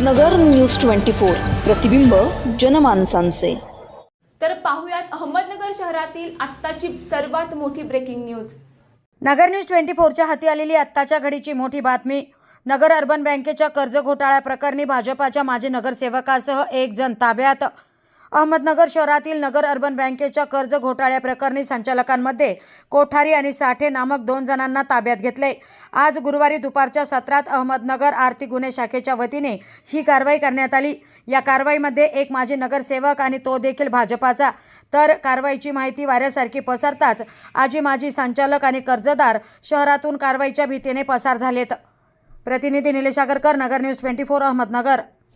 नगर news twenty four. प्रतिबिंब जनमानसांचे. तर पाहुयात अहमदनगर शहरातील आत्ताची सर्वात मोठी breaking news Nagar news twenty फोरच्या हाती आलेली आत्ताच्या घडीची मोठी बातमी. नगर अर्बन बँकेच्या कर्ज घोटाळ्या प्रकरणी भाजपाच्या माजी नगरसेवकासह एक जण ताब्यात. अहमदनगर शहरातील नगर अर्बन बँकेच्या कर्ज घोटाळ्या प्रकरणी संचालकांमध्ये कोठारी आणि साठे नामक दोन जणांना ताब्यात घेतले. आज गुरुवारी दुपारच्या सत्रात अहमदनगर आर्थिक गुन्हे शाखेच्या वतीने ही कारवाई करण्यात आली. या कारवाईमध्ये एक माजी नगरसेवक आणि तो देखील भाजपाचा. तर कारवाईची माहिती वाऱ्यासारखी पसरताच आजी माजी संचालक आणि कर्जदार शहरातून कारवाईच्या भीतीने पसार झालेत. प्रतिनिधी Nilesh Agarkar Nagar news twenty four Ahmednagar.